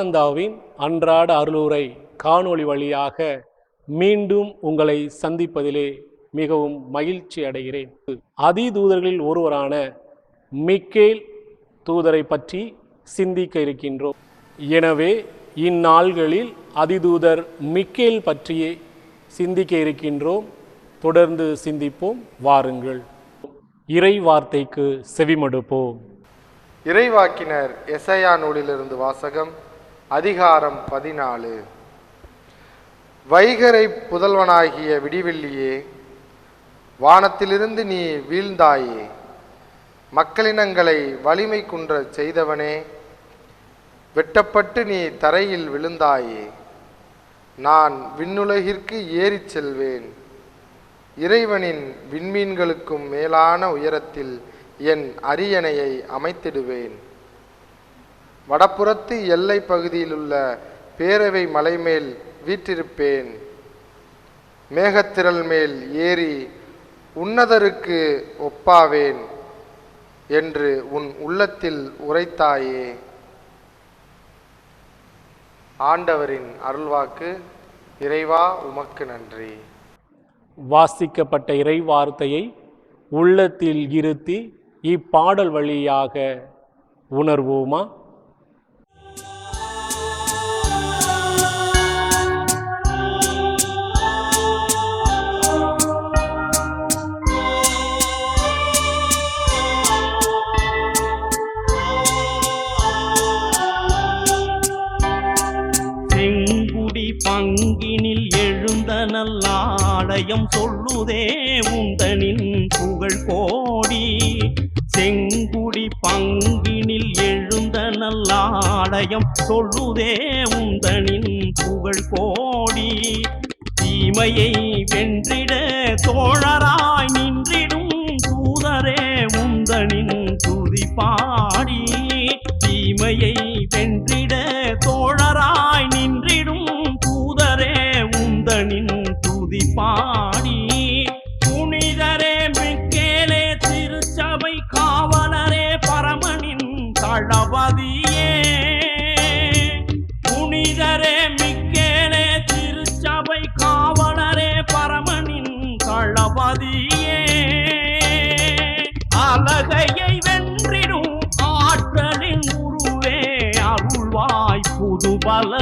ஆனந்தாவின் அன்றாட அருளுரை காணொளி வழியாக மீண்டும் உங்களை சந்திப்பதிலே மிகவும் மகிழ்ச்சி அடைகிறேன். அதி தூதர்களில் ஒருவரான மிக்கேல் தூதரை பற்றி சிந்திக்க இருக்கின்றோம். எனவே இந்நாள்களில் அதிதூதர் மிக்கேல் பற்றியே சிந்திக்க இருக்கின்றோம். தொடர்ந்து சிந்திப்போம் வாருங்கள். இறை வார்த்தைக்கு செவிமடுப்போம். இறைவாக்கினர் எசையா நூலிலிருந்து வாசகம் அதிகாரம் பதினாலு. வைகரை புதல்வனாகிய விடிவெள்ளியே வானத்திலிருந்து நீ வீழ்ந்தாயே மக்களினங்களை வலிமை குன்றச் செய்தவனே வெட்டப்பட்டு நீ தரையில் விழுந்தாயே நான் விண்ணுலகிற்கு ஏறிச் செல்வேன். இறைவனின் விண்மீன்களுக்கும் மேலான உயரத்தில் என் அரியணையை அமைத்திடுவேன். வடப்புறத்து எல்லை பகுதியிலுள்ள பேரவை மலை மேல் வீற்றிருப்பேன். மேகத்திரள் மேல் ஏறி உன்னதருக்கு ஒப்பாவேன் என்று உன் உள்ளத்தில் உரைத்தாயே. ஆண்டவரின் அருள்வாக்கு இறைவா உமக்கு நன்றி. வாசிக்கப்பட்ட இறை வார்த்தையை உள்ளத்தில் இருத்தி இப்பாடல் வழியாக உணர்வோமா? உந்தனின் புகழ் கோடி செங்குடி பங்கினில் எழுந்த நல்லாடயம் சொல்லுதே உந்தனின் புகழ் கோடி. தீமையை வென்றிட தோழராய் நின்றிடும் தூதரே உந்தனின் துதி பாடி தீமையை வென்றிட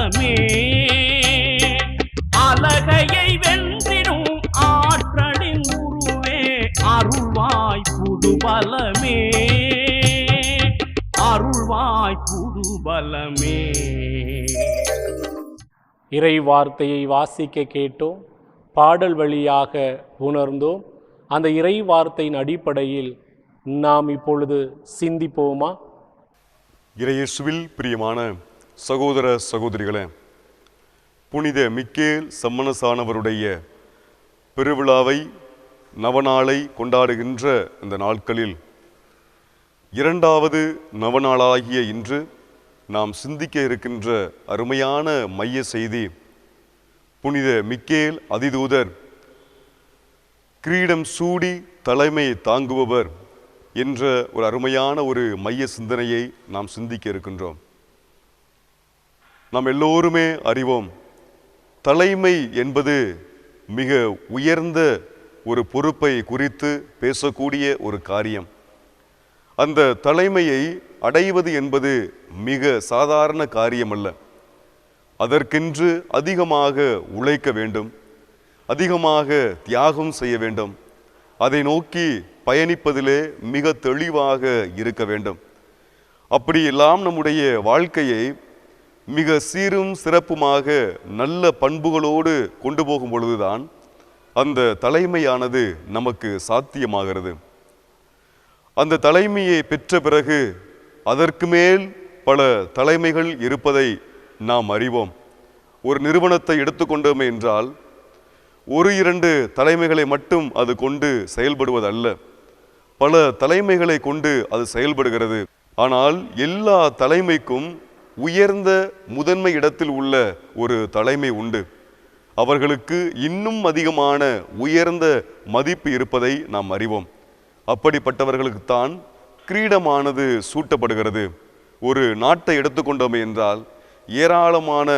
பலமே அழகையை வென்றிடும் ஆற்றலின் உருவே அருள்வாய் புது பலமே அருள்வாய் புது பலமே இறை வார்த்தையை வாசிக்க கேட்டோம் பாடல் வழியாக உணர்ந்தோம். அந்த இறை வார்த்தையின் அடிப்படையில் நாம் இப்பொழுது சிந்திப்போமா? இறையேசுவில் பிரியமான சகோதர சகோதரிகளே புனித மிக்கேல் சம்மனசானவருடைய பெருவிழாவை நவநாளை கொண்டாடுகின்ற இந்த நாட்களில் இரண்டாவது நவநாளாகிய இன்று நாம் சிந்திக்க இருக்கின்ற அருமையான மைய செய்தி புனித மிக்கேல் அதிதூதர் கிரீடம் சூடி தலைமை தாங்குபவர் என்ற ஒரு அருமையான ஒரு மைய சிந்தனையை நாம் சிந்திக்க இருக்கின்றோம். நாம் எல்லோருமே அறிவோம். தலைமை என்பது மிக உயர்ந்த ஒரு பொறுப்பை குறித்து பேசக்கூடிய ஒரு காரியம். அந்த தலைமையை அடைவது என்பது மிக சாதாரண காரியமல்ல. அதற்கென்று அதிகமாக உழைக்க வேண்டும். அதிகமாக தியாகம் செய்ய வேண்டும். அதை நோக்கி பயணிப்பதிலே மிக தெளிவாக இருக்க வேண்டும். அப்படியெல்லாம் நம்முடைய வாழ்க்கையை மிக சீரும் சிறப்புமாக நல்ல பண்புகளோடு கொண்டு போகும் பொழுதுதான் அந்த தலைமையானது நமக்கு சாத்தியமாகிறது. அந்த தலைமையை பெற்ற பிறகு அதற்கு மேல் பல தலைமைகள் இருப்பதை நாம் அறிவோம். ஒரு நிறுவனத்தை எடுத்துக்கொண்டோமே என்றால் ஒரு இரண்டு தலைமைகளை மட்டும் அது கொண்டு செயல்படுவதல்ல. பல தலைமைகளை கொண்டு அது செயல்படுகிறது. ஆனால் எல்லா தலைமைக்கும் உயர்ந்த முதன்மை இடத்தில் உள்ள ஒரு தலைமை உண்டு. அவர்களுக்கு இன்னும் அதிகமான உயர்ந்த மதிப்பு இருப்பதை நாம் அறிவோம். அப்படிப்பட்டவர்களுக்குத்தான் கிரீடமானது சூட்டப்படுகிறது. ஒரு நாட்டை எடுத்துக்கொண்டோம் என்றால் ஏராளமான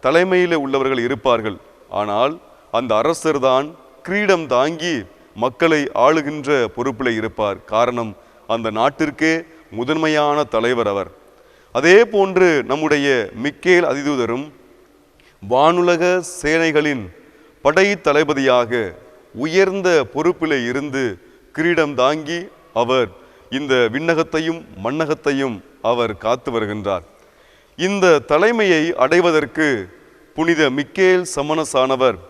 தலைமையில் உள்ளவர்கள் இருப்பார்கள். ஆனால் அந்த அரசர் தான் கிரீடம் தாங்கி மக்களை ஆளுகின்ற பொறுப்பில் இருப்பார். காரணம் அந்த நாட்டிற்கே முதன்மையான தலைவர் அவர். அதே போன்று நம்முடைய மிக்கேல் அதிதூதரும் வானுலக சேனைகளின் படை தளபதியாக உயர்ந்த பொறுப்பிலே இருந்து கிரீடம் தாங்கி அவர் இந்த விண்ணகத்தையும் மண்ணகத்தையும் அவர் காத்து வருகின்றார். இந்த தலைமையை அடைவதற்கு புனித மிக்கேல் சமணசானவர்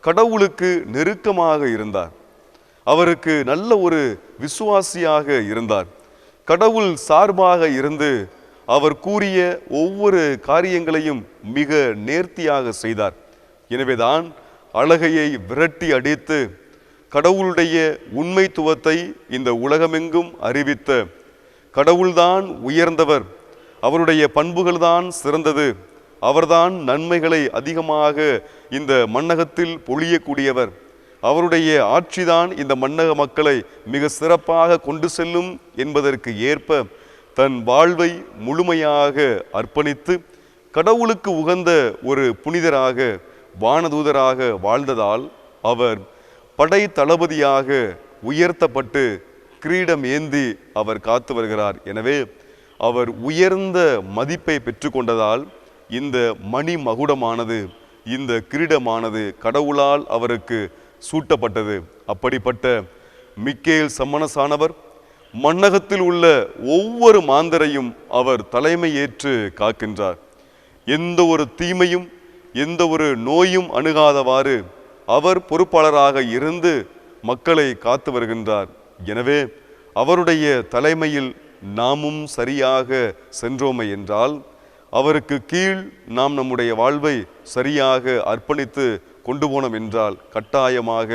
கடவுளுக்கு நெருக்கமாக இருந்தார். அவருக்கு நல்ல ஒரு விசுவாசியாக இருந்தார். கடவுள் சார்பாக இருந்து அவர் கூறிய ஒவ்வொரு காரியங்களையும் மிக நேர்த்தியாக செய்தார். எனவேதான் அழகையை விரட்டி அடித்து கடவுளுடைய உண்மைத்துவத்தை இந்த உலகமெங்கும் அறிவித்த கடவுள்தான் உயர்ந்தவர் அவருடைய பண்புகள்தான் சிறந்தது அவர்தான் நன்மைகளை அதிகமாக இந்த மன்னகத்தில் பொழியக்கூடியவர் அவருடைய ஆட்சிதான் இந்த மன்னக மக்களை மிக சிறப்பாக கொண்டு செல்லும் என்பதற்கு ஏற்ப தன் வாழ்வை முழுமையாக அர்ப்பணித்து கடவுளுக்கு உகந்த ஒரு புனிதராக வானதூதராக வாழ்ந்ததால் அவர் படை தளபதியாக உயர்த்தப்பட்டு கிரீடம் ஏந்தி அவர் காத்து வருகிறார். எனவே அவர் உயர்ந்த மதிப்பை பெற்றுக்கொண்டதால் இந்த மணி மகுடமானது இந்த கிரீடமானது கடவுளால் அவருக்கு சூட்டப்பட்டது. அப்படிப்பட்ட மிக்கேல் சம்மனசானவர் மண்ணகத்தில் உள்ள ஒவ்வொரு மாந்தரையும் அவர் தலைமை ஏற்று காக்கின்றார். எந்த ஒரு தீமையும் எந்த ஒரு நோயும் அணுகாதவாறு அவர் பொறுப்பாளராக இருந்து மக்களை காத்து வருகின்றார். எனவே அவருடைய தலைமையில் நாமும் சரியாக சென்றோமே என்றால் அவருக்கு கீழ் நாம் நம்முடைய வாழ்வை சரியாக அர்ப்பணித்து கொண்டு போனோம் என்றால் கட்டாயமாக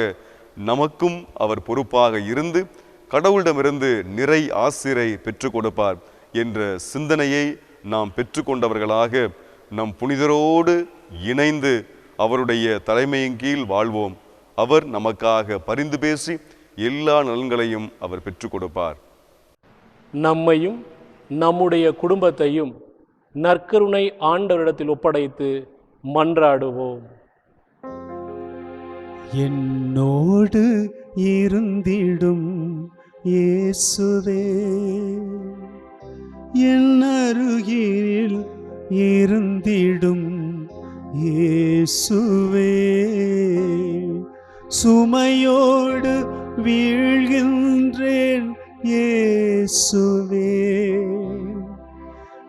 நமக்கும் அவர் பொறுப்பாக இருந்து கடவுளிடமிருந்து நிறை ஆசிரை பெற்றுக் கொடுப்பார் என்ற சிந்தனையை நாம் பெற்றுக்கொண்டவர்களாக நம் புனிதரோடு இணைந்து அவருடைய தலைமையின் கீழ் வாழ்வோம். அவர் நமக்காக பரிந்து பேசி எல்லா நலன்களையும் அவர் பெற்றுக் கொடுப்பார். நம்மையும் நம்முடைய குடும்பத்தையும் நற்கருணை ஆண்டவரிடத்தில் ஒப்படைத்து மன்றாடுவோம். என்னோடு இருந்திடும் இயேசுவே என் அருகில் இருந்திடும் இயேசுவே. சுமையோடு வீழ்கின்றேன் இயேசுவே.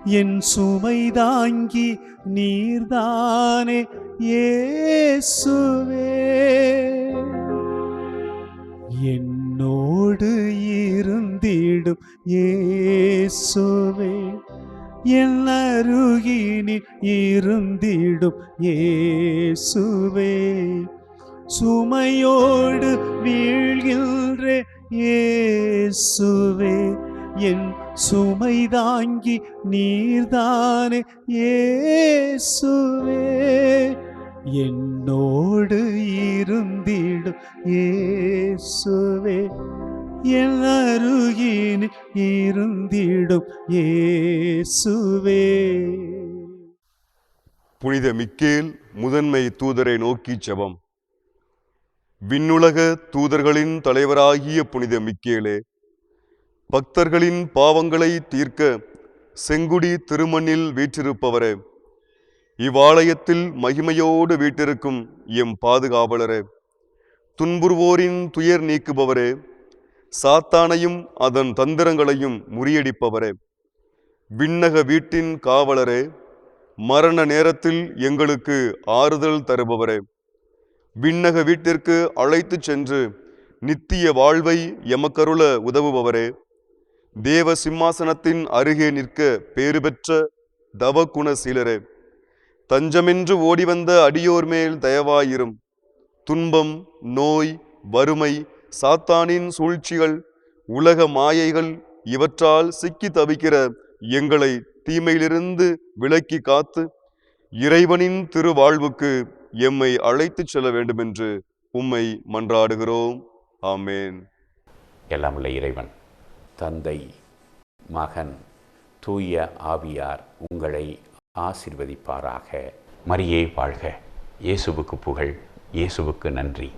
என் சுமை தாங்கி நீர்தானே இயேசுவே. என் என்னோடு இருந்திடும் ஏசுவே என் அருகினில் இருந்திடும் ஏசுவே சுமையோடு வீழ்கின்ற ஏசுவே என் சுமை தாங்கி நீர்தானே ஏசுவே என்னோடு இருந்திடும் ஏசுவே என் அருகினில் இருந்திடும் ஏசுவே புனித மிக்கேல் முதன்மை தூதரை நோக்கி செபம் விண்ணுலக தூதர்களின் தலைவராகிய புனித மிக்கேலே பக்தர்களின் பாவங்களை தீர்க்க செங்குடி திருமண்ணில் வீற்றிருப்பவரே இவ்வாலயத்தில் மகிமையோடு வீட்டிருக்கும் எம் பாதுகாவலரே துன்புறுவோரின் துயர் நீக்குபவரே சாத்தானையும் அதன் தந்திரங்களையும் முறியடிப்பவரே. விண்ணக வீட்டின் காவலரே மரண நேரத்தில் எங்களுக்கு ஆறுதல் தருபவரே. விண்ணக வீட்டிற்கு அழைத்துச் சென்று நித்திய வாழ்வை எமக்கருள உதவுபவரே. தேவ சிம்மாசனத்தின் அருகே நிற்க பேறு பெற்ற தவகுண தஞ்சமென்று ஓடிவந்த அடியோர் மேல் தயவாயிரும். துன்பம் நோய் வறுமை சாத்தானின் சூழ்ச்சிகள் உலக மாயைகள் இவற்றால் சிக்கி தவிக்கிற எங்களை தீமையிலிருந்து விலக்கி காத்து இறைவனின் திருவாழ்வுக்கு எம்மை அழைத்துச் செல்ல வேண்டுமென்று உம்மை மன்றாடுகிறோம். ஆமேன். எல்லாம் உள்ள இறைவன் தந்தை மகன் தூய ஆவியார் உங்களை ஆசிர்வதிப்பாராக. மரியே வாழ்க. இயேசுவுக்கு புகழ் இயேசுவுக்கு நன்றி.